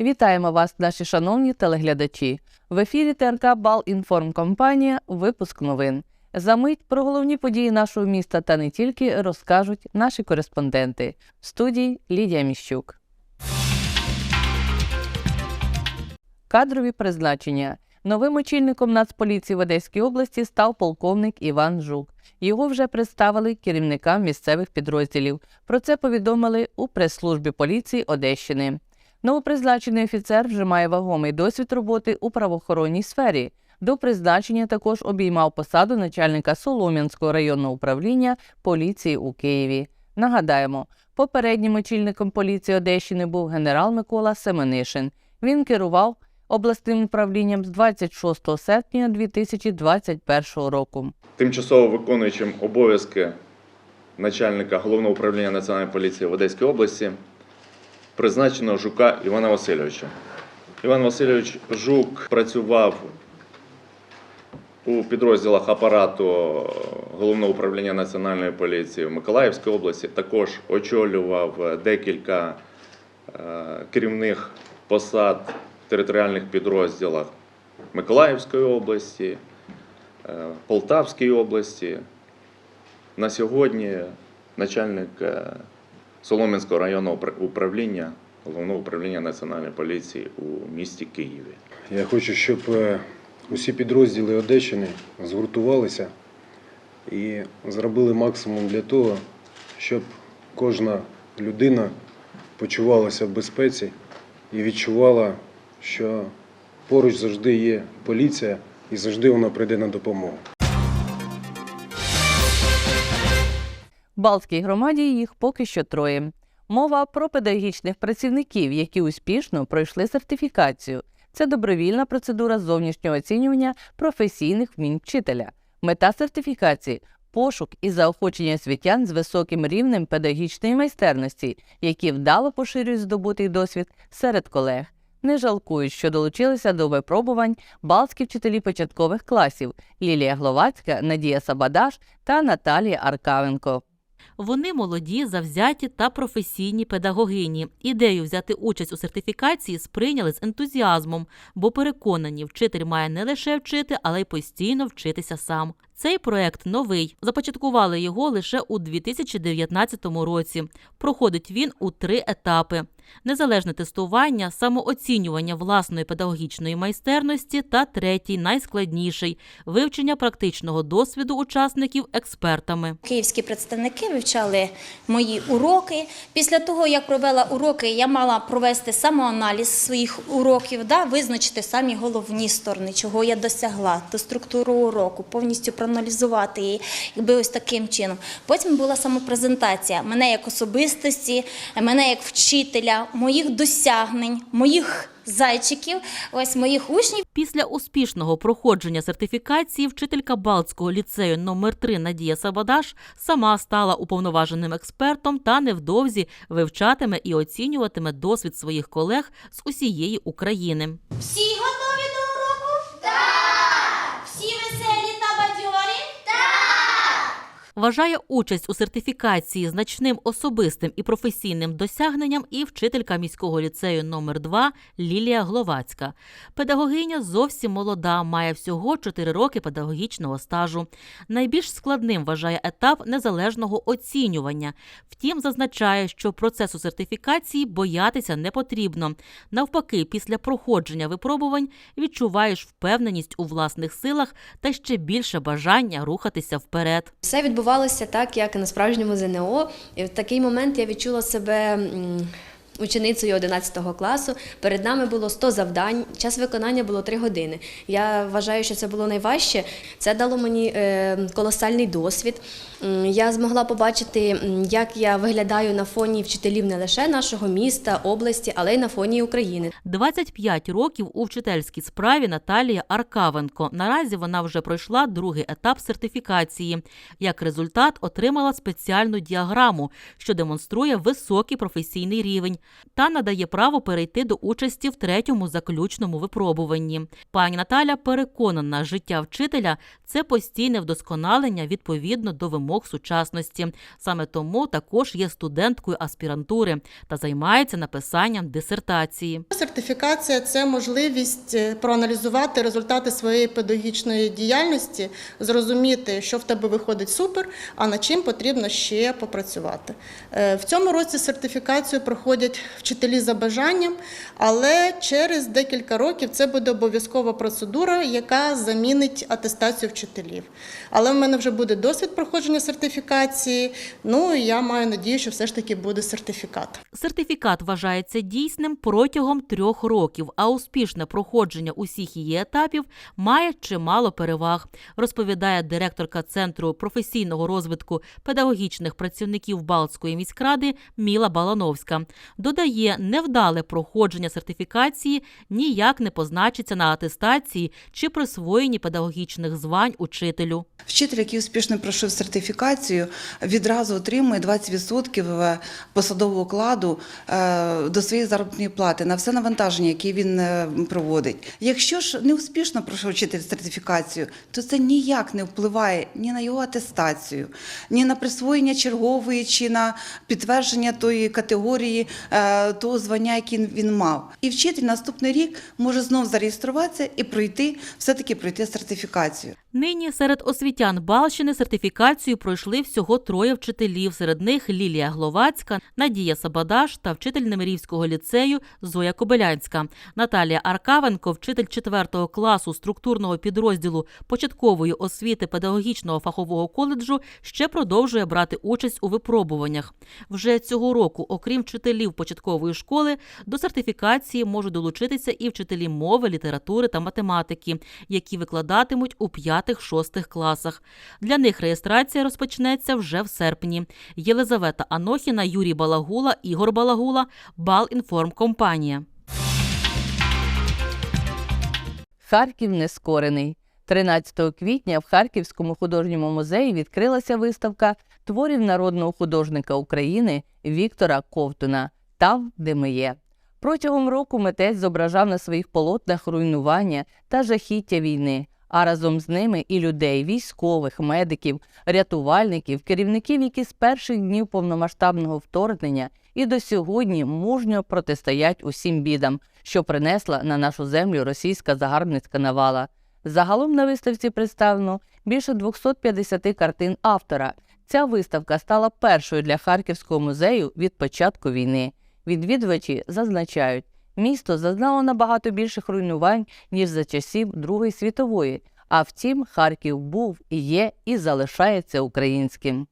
Вітаємо вас, наші шановні телеглядачі. В ефірі ТРК Бал Інформкомпанія. Випуск новин. За мить про головні події нашого міста та не тільки розкажуть наші кореспонденти. В студії Лідія Міщук. Кадрові призначення. Новим очільником Нацполіції в Одеській області став полковник Іван Жук. Його вже представили керівникам місцевих підрозділів. Про це повідомили у прес-службі поліції Одещини. Новопризначений офіцер вже має вагомий досвід роботи у правоохоронній сфері. До призначення також обіймав посаду начальника Солом'янського районного управління поліції у Києві. Нагадаємо, попереднім очільником поліції Одещини був генерал Микола Семенишин. Він керував обласним управлінням з 26 серпня 2021 року. Тимчасово виконуючим обов'язки начальника головного управління Національної поліції в Одеській області призначено Жука Івана Васильовича. Іван Васильович Жук працював у підрозділах апарату головного управління Національної поліції в Миколаївській області. Також очолював декілька е, керівних посад в територіальних підрозділах Миколаївської області, е, Полтавській області. На сьогодні начальник е, Солом'янського районного управління головного управління Національної поліції у місті Києві. Я хочу, щоб е, усі підрозділи Одещини згуртувалися і зробили максимум для того, щоб кожна людина почувалася в безпеці і відчувала, що поруч завжди є поліція і завжди вона прийде на допомогу. Балтській громаді їх поки що троє. Мова про педагогічних працівників, які успішно пройшли сертифікацію. Це добровільна процедура зовнішнього оцінювання професійних вмінь вчителя. Мета сертифікації пошук і заохочення освітян з високим рівнем педагогічної майстерності, які вдало поширюють здобутий досвід серед колег. Не жалкують, що долучилися до випробувань балтські вчителі початкових класів Лілія Гловацька, Надія Сабадаш та Наталія Аркавенко. Вони молоді, завзяті та професійні педагогині. Ідею взяти участь у сертифікації сприйняли з ентузіазмом, бо переконані, вчитель має не лише вчити, але й постійно вчитися сам. Цей проект новий. Започаткували його лише у 2019 році. Проходить він у три етапи: незалежне тестування, самооцінювання власної педагогічної майстерності та третій, найскладніший вивчення практичного досвіду учасників експертами. Київські представники вивчали мої уроки. Після того, як провела уроки, я мала провести самоаналіз своїх уроків, да, визначити самі головні сторони, чого я досягла, ту структуру уроку, повністю проаналізувати її, якби ось таким чином. Потім була самопрезентація мене як особистості, мене як вчителя, моїх досягнень, моїх зайчиків, ось моїх учнів. Після успішного проходження сертифікації вчителька Балтського ліцею номер 3 Надія Сабадаш сама стала уповноваженим експертом та невдовзі вивчатиме і оцінюватиме досвід своїх колег з усієї України. Всі готові до уроку? Так! Всі веселі та бадьорі? Вважає участь у сертифікації значним особистим і професійним досягненням і вчителька міського ліцею номер 2 Лілія Гловацька. Педагогиня зовсім молода, має всього 4 роки педагогічного стажу. Найбільш складним вважає етап незалежного оцінювання. Втім, зазначає, що процесу сертифікації боятися не потрібно. Навпаки, після проходження випробувань відчуваєш впевненість у власних силах та ще більше бажання рухатися вперед. Все відбувалося так, як на справжньому ЗНО. І в такий момент я відчула себе ученицею 11 класу. Перед нами було 100 завдань, час виконання було 3 години. Я вважаю, що це було найважче. Це дало мені е, колосальний досвід. Я змогла побачити, як я виглядаю на фоні вчителів не лише нашого міста, області, але й на фоні України. 25 років у вчительській справі Наталія Аркавенко. Наразі вона вже пройшла другий етап сертифікації. Як результат, отримала спеціальну діаграму, що демонструє високий професійний рівень. Та надає право перейти до участі в третьому заключному випробуванні. Пані Наталя переконана, життя вчителя це постійне вдосконалення відповідно до вимог сучасності. Саме тому також є студенткою аспірантури та займається написанням дисертації. Сертифікація це можливість е, проаналізувати результати своєї педагогічної діяльності, зрозуміти, що в тебе виходить супер, а над чим потрібно ще попрацювати. Е, В цьому році сертифікацію проходять вчителі за бажанням, але через декілька років це буде обов'язкова процедура, яка замінить атестацію вчителів. Але в мене вже буде досвід проходження сертифікації. Ну і я маю надію, що все ж таки буде сертифікат. Сертифікат вважається дійсним протягом трьох років, а успішне проходження усіх її етапів має чимало переваг, розповідає директорка Центру професійного розвитку педагогічних працівників Балтської міськради Міла Балановська. Додає, невдале проходження сертифікації ніяк не позначиться на атестації чи присвоєнні педагогічних звань учителю. Вчитель, який успішно пройшов сертифікацію, відразу отримує 20% посадового окладу е, до своєї заробітної плати на все навантаження, яке він е, проводить. Якщо ж не успішно пройшов вчитель сертифікацію, то це ніяк не впливає ні на його атестацію, ні на присвоєння чергової, чи на підтвердження тої категорії е, того звання, яке він мав. І вчитель наступний рік може знов зареєструватися і пройти, все-таки пройти сертифікацію. Нині серед освітян Балщини сертифікацію пройшли всього троє вчителів. Серед них Лілія Гловацька, Надія Сабадаш та вчитель Немирівського ліцею Зоя Кобилянська. Наталія Аркавенко, вчитель 4 класу структурного підрозділу початкової освіти педагогічного фахового коледжу, ще продовжує брати участь у випробуваннях. Вже цього року, окрім вчителів початкової школи, до сертифікації можуть долучитися і вчителі мови, літератури та математики, які викладатимуть у 5-6 класах. Для них реєстрація розпочнеться вже в серпні. Єлизавета Анохіна, Юрій Балагула, Ігор Балагула, Балінформкомпанія. Харків нескорений. 13 квітня в Харківському художньому музеї відкрилася виставка творів народного художника України Віктора Ковтуна Там, де ми є. Протягом року митець зображав на своїх полотнах руйнування та жахіття війни, а разом з ними і людей, військових, медиків, рятувальників, керівників, які з перших днів повномасштабного вторгнення і до сьогодні мужньо протистоять усім бідам, що принесла на нашу землю російська загарбницька навала. Загалом на виставці представлено більше 250 картин автора. Ця виставка стала першою для Харківського музею від початку війни. Відвідувачі зазначають, місто зазнало набагато більших руйнувань, ніж за часів Другої світової. А втім, Харків був є, і залишається українським.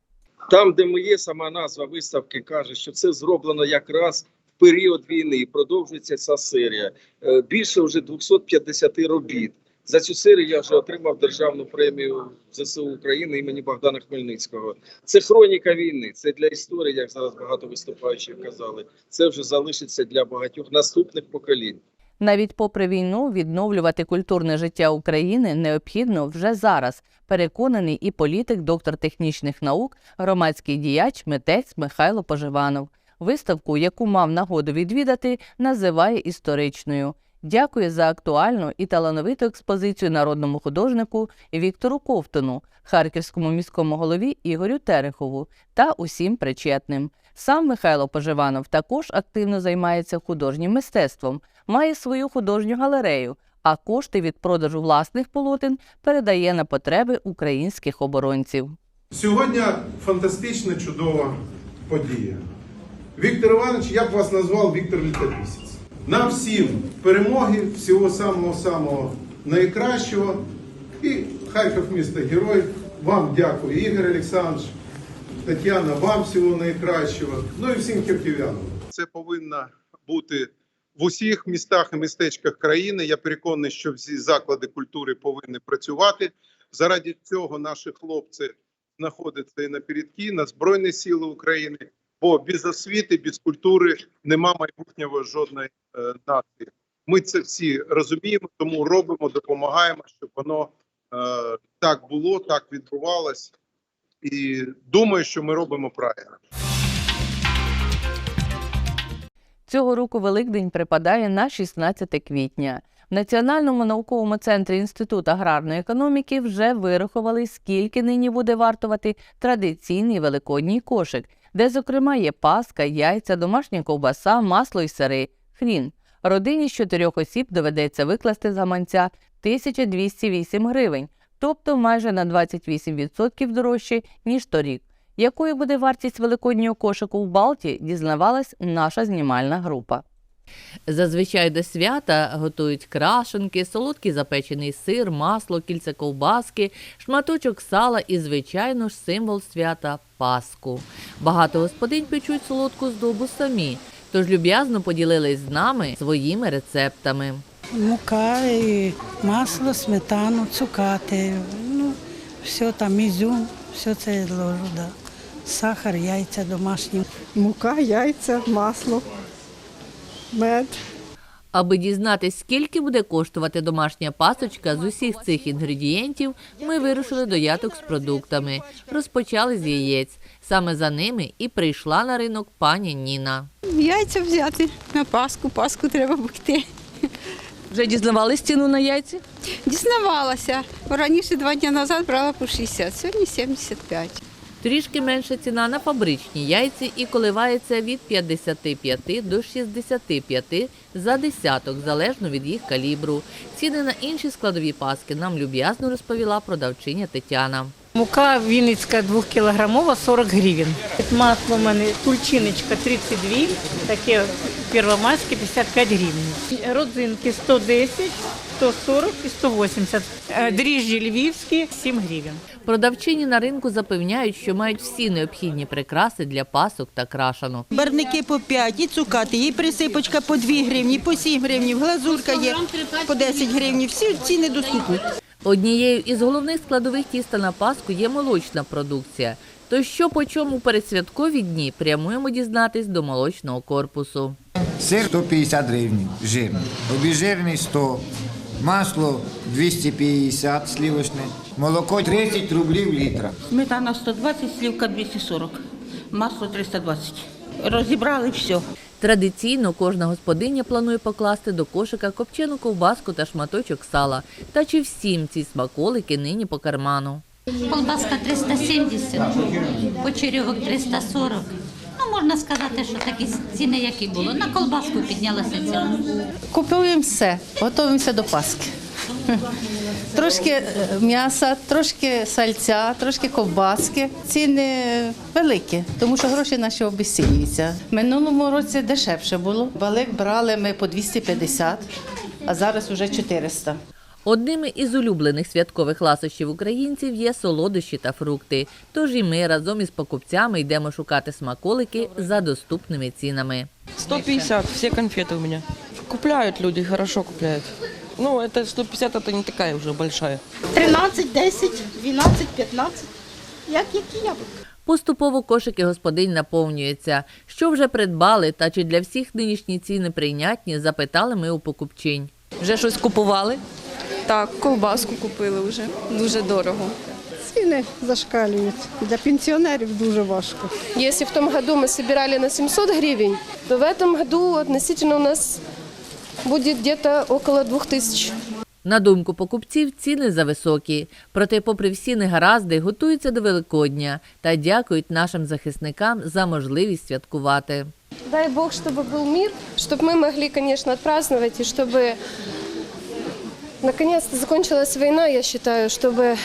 Там, де ми є, сама назва виставки каже, що це зроблено якраз в період війни продовжується ця серія. Е, Більше вже 250 робіт. За цю серію я вже отримав державну премію ЗСУ України імені Богдана Хмельницького. Це хроніка війни, це для історії, як зараз багато виступаючих казали. Це вже залишиться для багатьох наступних поколінь. Навіть попри війну відновлювати культурне життя України необхідно вже зараз. Переконаний і політик, доктор технічних наук, громадський діяч, митець Михайло Поживанов. Виставку, яку мав нагоду відвідати, називає історичною. Дякує за актуальну і талановиту експозицію народному художнику Віктору Ковтону, харківському міському голові Ігорю Терехову та усім причетним. Сам Михайло Поживанов також активно займається художнім мистецтвом, має свою художню галерею, а кошти від продажу власних полотен передає на потреби українських оборонців. Сьогодні фантастична чудова подія. Віктор Іванович, я б вас назвав Віктор Літописець. Нам всім перемоги, всього самого-самого найкращого. І Харків місто герой. Вам дякую, Ігор Олександрович, Тетяна, вам всього найкращого. Ну і всім харків'янам. Це повинно бути в усіх містах і містечках країни. Я переконаний, що всі заклади культури повинні працювати. Заради цього наші хлопці знаходяться і на передки, на Збройні Сили України. Бо без освіти, без культури нема майбутнього жодної нації. Ми це всі розуміємо, тому робимо, допомагаємо, щоб воно е, так було, так відбувалось. І думаю, що ми робимо правильно. Цього року Великдень припадає на 16 квітня. В Національному науковому центрі Інституту аграрної економіки вже вирахували, скільки нині буде вартувати традиційний великодній кошик, де, зокрема, є паска, яйця, домашня ковбаса, масло і сири, хрін. Родині з чотирьох осіб доведеться викласти з гаманця 1208 гривень, тобто майже на 28% дорожче, ніж торік. Якою буде вартість великоднього кошику в Балті, дізнавалась наша знімальна група. Зазвичай до свята готують крашенки, солодкий запечений сир, масло, кільця ковбаски, шматочок сала і, звичайно ж, символ свята Паску. Багато господинь печуть солодку здобу самі, тож люб'язно поділились з нами своїми рецептами. Мука, і масло, сметану, цукати, ну, все там, ізюм, все це я ложу, да. Сахар, яйця домашні. Мука, яйця, масло, мед. Аби дізнатись, скільки буде коштувати домашня пасочка з усіх цих інгредієнтів, ми вирушили до яток з продуктами. Розпочали з яєць. Саме за ними і прийшла на ринок пані Ніна. Яйця взяти на Пасху, Пасху треба бути. Вже дізнавались ціну на яйці? Дізнавалася. Раніше два дні назад брала по 60, сьогодні 75. Трішки менша ціна на фабричні яйці і коливається від 55 до 65 за десяток, залежно від їх калібру. Ціни на інші складові паски нам люб'язно розповіла продавчиня Тетяна. Мука Вінницька 2-кілограмова 40 гривень. Масло у мене тульчиночка 32, таке первомайське 55 гривень. Родзинки 110, 140 і 180. Е, Дріжджі львівські 7 гривень. Продавчині на ринку запевняють, що мають всі необхідні прикраси для пасок та крашанок. Барники по 5, і цукати, і присипочка по 2 гривні, по 7 гривень, глазурка є по 10 гривень. Всі ціни доступні. Однією із головних складових тіста на паску є молочна продукція. То що по чому передсвяткові дні прямуємо дізнатись до молочного корпусу. Сир 150 гривень, жирний. Обіжирний 100. Масло 250 сливочне. Молоко 30 рублів літра. Сметана 120, сливка 240, масло 320. Розібрали все. Традиційно кожна господиня планує покласти до кошика копчену ковбаску та шматочок сала. Та чи всім ці смаколики нині по карману? Колбаска 370, почерьовок 340. Можна сказати, що такі ціни, які були. На колбаску піднялася ціна. Купуємо все, готуємося до Пасхи. Трошки е, м'яса, трошки сальця, трошки ковбаски. Ціни великі, тому що гроші наші обесцінюються. Минулому році дешевше було. Балик брали ми по 250, а зараз вже 400. Одними із улюблених святкових ласощів українців є солодощі та фрукти. Тож і ми разом із покупцями йдемо шукати смаколики за доступними цінами. 150, все конфеты у меня. Купляют люди, хорошо купляют. Ну, это 150, это не такая уже большая. 13, 10, 12, 15. Як які яблука. Поступово кошики господинь наповнюються. Що вже придбали та чи для всіх нинішні ціни прийнятні, запитали ми у покупчинь. Вже щось купували? Так, ковбаску купили вже. Дуже дорого. Ціни зашкалюють. Для пенсіонерів дуже важко. Если в том году мы собирали на 700 гривен, то в этом году относительно у нас будет где-то около 2000. На думку покупців, ціни зависокі. Проте, попри всі негаразди, готуються до Великодня та дякують нашим захисникам за можливість святкувати. Дай Бог, чтобы был мир, чтобы мы могли, конечно, отпраздновать, и чтобы наконец-то закончилась война, я считаю, чтобы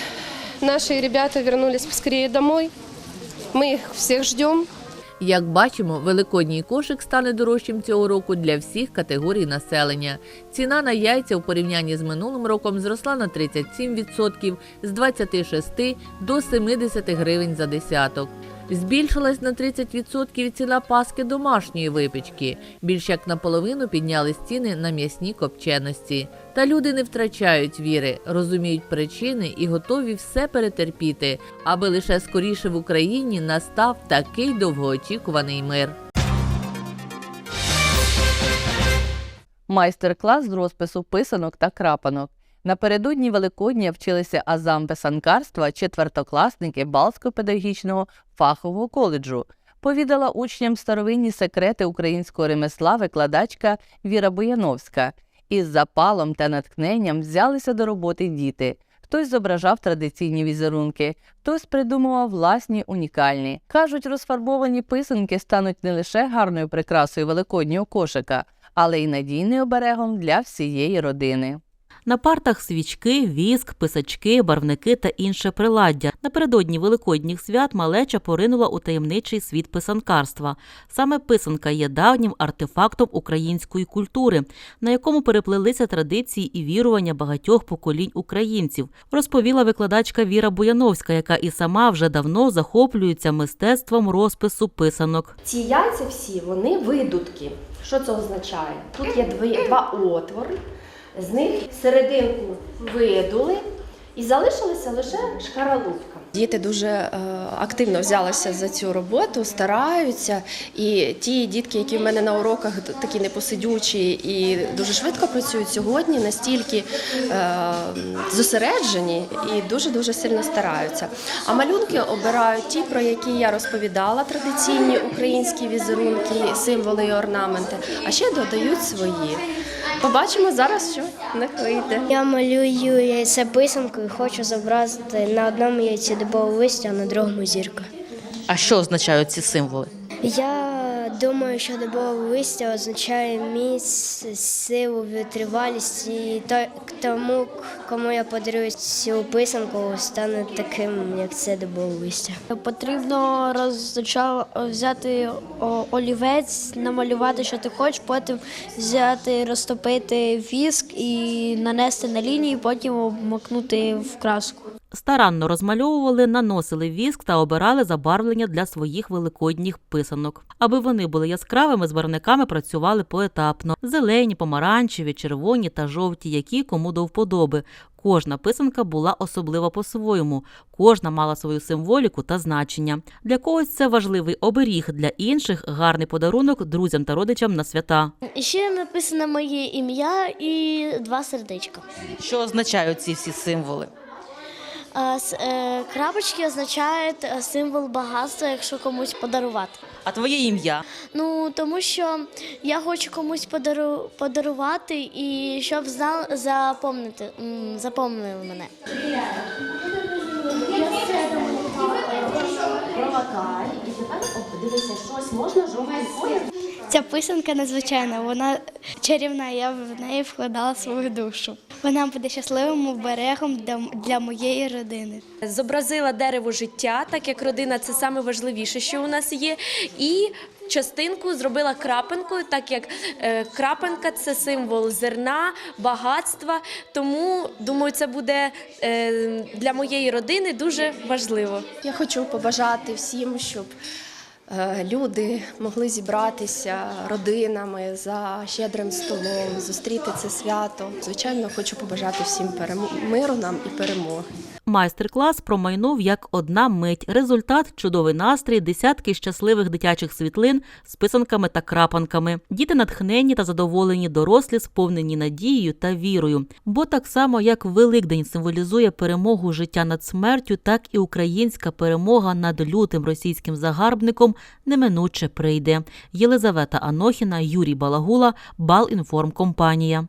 наши ребята вернулись поскорее домой. Мы их всех ждем. Як бачимо, великодній кошик стане дорожчим цього року для всіх категорій населення. Ціна на яйця у порівнянні з минулим роком зросла на 37% з 26 до 70 гривень за десяток. Збільшилась на 30% ціна паски домашньої випічки. Більш як наполовину піднялись ціни на м'ясні копченості. Та люди не втрачають віри, розуміють причини і готові все перетерпіти, аби лише скоріше в Україні настав такий довгоочікуваний мир. Майстер-клас з розпису писанок та крапанок. Напередодні Великодня вчилися азам писанкарства четвертокласники Балтського педагогічного фахового коледжу. повідала учням старовинні секрети українського ремесла викладачка Віра Бояновська. Із запалом та натхненням взялися до роботи діти. Хтось зображав традиційні візерунки, хтось придумував власні унікальні. Кажуть, розфарбовані писанки стануть не лише гарною прикрасою великоднього кошика, але й надійним оберегом для всієї родини. На партах свічки, віск, писачки, барвники та інше приладдя. Напередодні великодніх свят малеча поринула у таємничий світ писанкарства. Саме писанка є давнім артефактом української культури, на якому переплелися традиції і вірування багатьох поколінь українців, розповіла викладачка Віра Бояновська, яка і сама вже давно захоплюється мистецтвом розпису писанок. Ці яйця всі вони видутки. Що це означає? Тут є дві, два отвори, з них серединку видули і залишилася лише шкаралупка. Діти дуже е, активно взялися за цю роботу, стараються. І ті дітки, які в мене на уроках такі непосидючі і дуже швидко працюють сьогодні, настільки е, зосереджені і дуже дуже сильно стараються. А малюнки обирають ті, про які я розповідала, традиційні українські візерунки, символи і орнаменти, а ще додають свої. Побачимо зараз, що в них вийде. Я малюю яйце писанку і хочу зобразити на одному яйці дубову листя, а на другому зірка. А що означають ці символи? Я думаю, що дубове листя означає міць, силу, витривалість, і тому, кому я подарую цю писанку, стане таким, як це дубове листя. Потрібно розпочав взяти олівець, намалювати, що ти хочеш, потім взяти, розтопити віск і нанести на лінії, потім обмакнути в краску. Старанно розмальовували, наносили віск та обирали забарвлення для своїх великодніх писанок. Аби вони були яскравими, з барвниками працювали поетапно: зелені, помаранчеві, червоні та жовті, які кому до вподоби. Кожна писанка була особлива по-своєму, кожна мала свою символіку та значення. Для когось це важливий оберіг, для інших гарний подарунок друзям та родичам на свята. Ще написано моє ім'я і два сердечка. Що означають ці всі символи? Е, Крапочки означають е, символ багатства, якщо комусь подарувати. А твоє ім'я? Ну тому що я хочу комусь подару, подарувати і щоб запомнити, запомнили мене. Промакай, і тепер дивися, щось можна жовтий колір. Ця писанка надзвичайна, вона чарівна. Я в неї вкладала свою душу. Вона буде щасливим оберегом для, моєї родини. Зобразила дерево життя, так як родина це саме важливіше, що у нас є. І частинку зробила крапинкою, так як е, крапинка це символ зерна, багатства. Тому думаю, це буде е, для моєї родини дуже важливо. Я хочу побажати всім, щоб люди могли зібратися родинами за щедрим столом, зустріти це свято. Звичайно, хочу побажати всім миру нам і перемоги. Майстер-клас промайнув як одна мить. Результат чудовий настрій, десятки щасливих дитячих світлин з писанками та крапанками. Діти натхненні та задоволені, дорослі, сповнені надією та вірою. Бо так само, як Великдень символізує перемогу життя над смертю, так і українська перемога над лютим російським загарбником неминуче прийде. Єлизавета Анохіна, Юрій Балагула, Балінформкомпанія.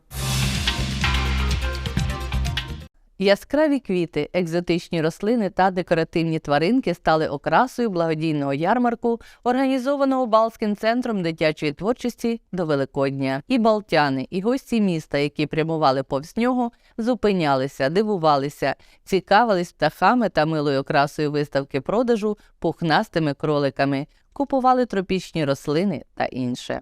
Яскраві квіти, екзотичні рослини та декоративні тваринки стали окрасою благодійного ярмарку, організованого Балським центром дитячої творчості до Великодня. І балтяни, і гості міста, які прямували повз нього, зупинялися, дивувалися, цікавились птахами та милою окрасою виставки продажу пухнастими кроликами, купували тропічні рослини та інше.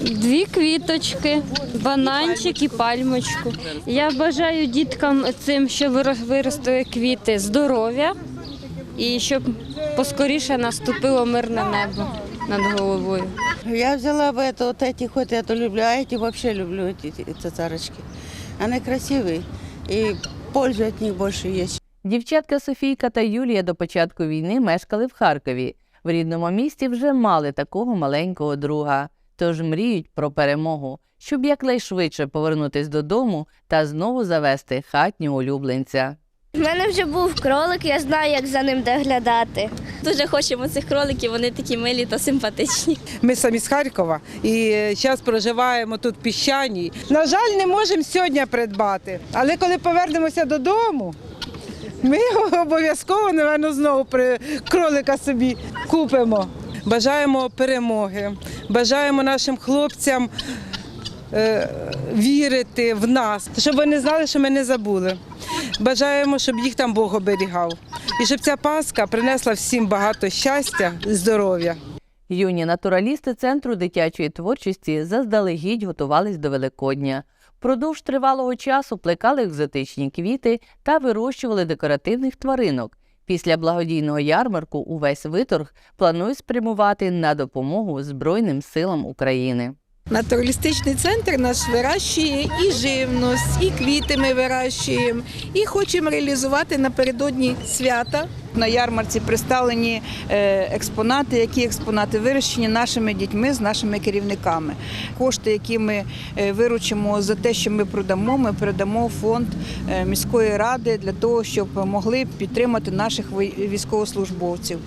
Дві квіточки, бананчик і пальмочку. Я бажаю діткам цим, що виро- виростили квіти, здоров'я і щоб поскоріше наступило мирне небо над головою. Я взяла бы это, вот эти хоть я то люблю, а эти вообще люблю эти, эти цацарочки. Они красивые и пользы от них больше есть. Дівчатка Софійка та Юлія до початку війни мешкали в Харкові. В рідному місті вже мали такого маленького друга, тож мріють про перемогу, щоб якнайшвидше повернутись додому та знову завести хатнього улюбленця. У мене вже був кролик, я знаю, як за ним доглядати. Дуже хочемо цих кроликів, вони такі милі та симпатичні. Ми самі з Харкова і зараз проживаємо тут в піщаній. На жаль, не можемо сьогодні придбати, але коли повернемося додому, ми обов'язково, напевно, знову кролика собі купимо. Бажаємо перемоги, бажаємо нашим хлопцям е, вірити в нас, щоб вони знали, що ми не забули. Бажаємо, щоб їх там Бог оберігав. І щоб ця Пасха принесла всім багато щастя і здоров'я. Юні натуралісти центру дитячої творчості заздалегідь готувались до Великодня. Продовж тривалого часу плекали екзотичні квіти та вирощували декоративних тваринок. Після благодійного ярмарку увесь виторг планують спрямувати на допомогу Збройним силам України. Натуралістичний центр наш вирощує і живність, і квіти ми вирощуємо, і хочемо реалізувати напередодні свята. На ярмарці представлені е, експонати, які експонати вирощені нашими дітьми з нашими керівниками. Кошти, які ми е, виручимо за те, що ми продамо, ми передамо фонд е, міської ради для того, щоб могли підтримати наших військовослужбовців.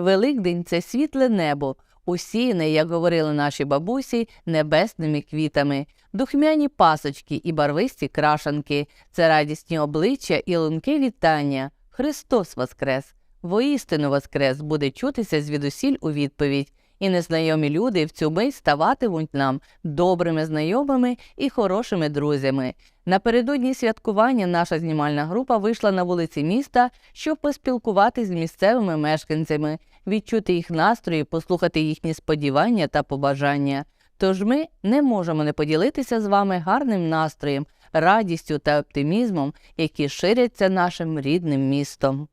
Великдень це світле небо, усіяне, як говорили наші бабусі, небесними квітами, духмяні пасочки і барвисті крашанки, це радісні обличчя і лунке вітання. Христос Воскрес! Воістину Воскрес буде чутися звідусіль у відповідь, і незнайомі люди в цю мить ставатимуть нам добрими знайомими і хорошими друзями. Напередодні святкування наша знімальна група вийшла на вулиці міста, щоб поспілкуватись з місцевими мешканцями, відчути їх настрої, послухати їхні сподівання та побажання. Тож ми не можемо не поділитися з вами гарним настроєм, радістю та оптимізмом, які ширяться нашим рідним містом.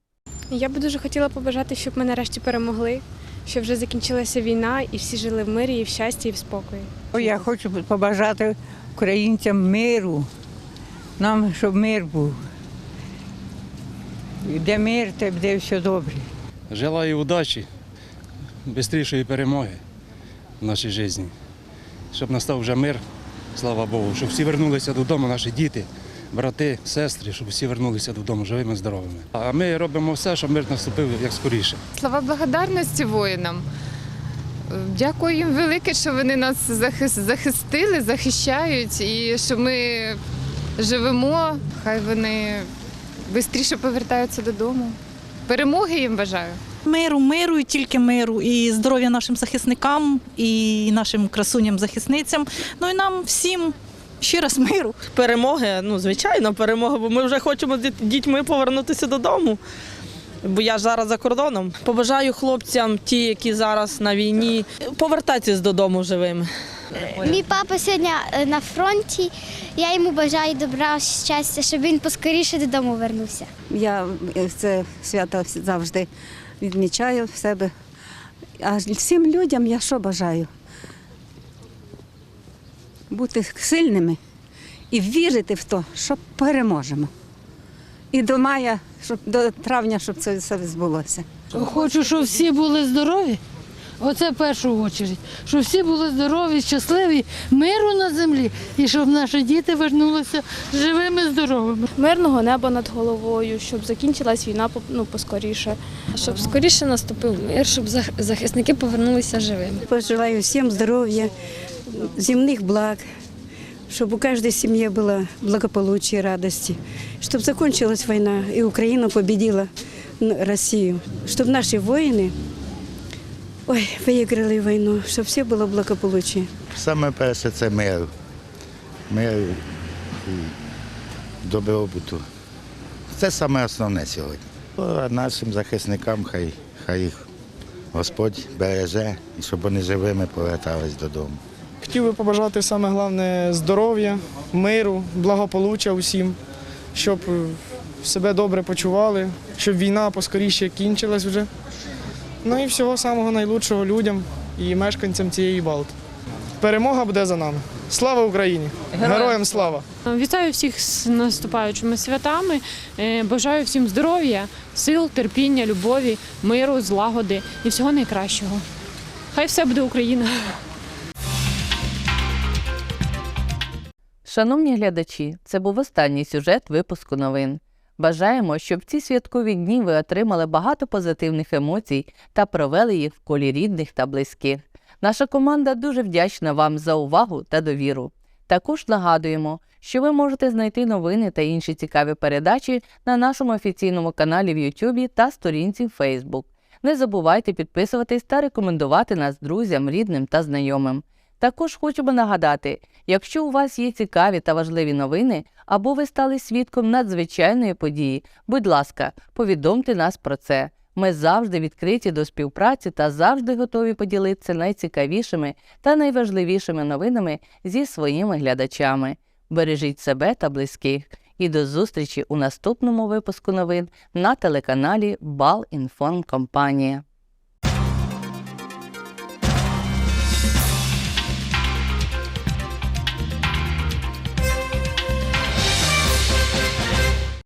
Я би дуже хотіла побажати, щоб ми нарешті перемогли, щоб вже закінчилася війна і всі жили в мирі, і в щасті, і в спокої. Я хочу побажати українцям миру, нам, щоб мир був. Де мир, буде все добре. Желаю удачі, швидшої перемоги в нашій житті. Щоб настав вже мир, слава Богу, щоб всі вернулися додому, наші діти, брати, сестри, щоб всі вернулися додому живими, здоровими. А ми робимо все, щоб мир наступив як скоріше. Слова благодарності воїнам. Дякую їм велике, що вони нас захистили, захищають і що ми живемо. Хай вони швидше повертаються додому. Перемоги їм бажаю. Миру, миру і тільки миру, і здоров'я нашим захисникам, і нашим красуням-захисницям. Ну і нам всім ще раз миру. Перемоги, ну звичайно, перемоги, бо ми вже хочемо з діт- дітьми повернутися додому. Бо я ж зараз за кордоном. Побажаю хлопцям, ті, які зараз на війні, повертатися додому живими. Мій папа сьогодні е, на фронті. Я йому бажаю добра, щастя, щоб він поскоріше додому вернувся. Я е, це свято завжди відмічаю в себе. А всім людям я що бажаю? Бути сильними і вірити в те, що переможемо. І до мая, щоб до травня, щоб це все збулося. Хочу, щоб всі були здорові. Оце в першу чергу. Щоб всі були здорові, щасливі, миру на землі і щоб наші діти вернулися живими, здоровими. Мирного неба над головою, щоб закінчилась війна ну, поскоріше. Щоб скоріше наступив мир, щоб зах- захисники повернулися живими. Пожелаю всім здоров'я, земних благ, щоб у кожній сім'ї було благополучие, радості, щоб закончилась війна і Україна победила Росію, щоб наші воїни ой, виграли війну, щоб все було благополуччя. Саме перше це мир. Мир і добробуту. Це саме основне сьогодні. А нашим захисникам хай, хай їх Господь береже, і щоб вони живими повертались додому. Хотів би побажати саме головне здоров'я, миру, благополуччя усім, щоб себе добре почували, щоб війна поскоріше кінчилась вже. Ну і всього самого найлучшого людям і мешканцям цієї Балти. Перемога буде за нами. Слава Україні! Героям слава! Вітаю всіх з наступаючими святами. Е, Бажаю всім здоров'я, сил, терпіння, любові, миру, злагоди і всього найкращого. Хай все буде Україна! Шановні глядачі, це був останній сюжет випуску новин. Бажаємо, щоб ці святкові дні ви отримали багато позитивних емоцій та провели їх в колі рідних та близьких. Наша команда дуже вдячна вам за увагу та довіру. Також нагадуємо, що ви можете знайти новини та інші цікаві передачі на нашому офіційному каналі в YouTube та сторінці в Facebook. Не забувайте підписуватись та рекомендувати нас друзям, рідним та знайомим. Також хочемо нагадати, якщо у вас є цікаві та важливі новини, або ви стали свідком надзвичайної події, будь ласка, повідомте нас про це. Ми завжди відкриті до співпраці та завжди готові поділитися найцікавішими та найважливішими новинами зі своїми глядачами. Бережіть себе та близьких. І до зустрічі у наступному випуску новин на телеканалі Бал Компанія.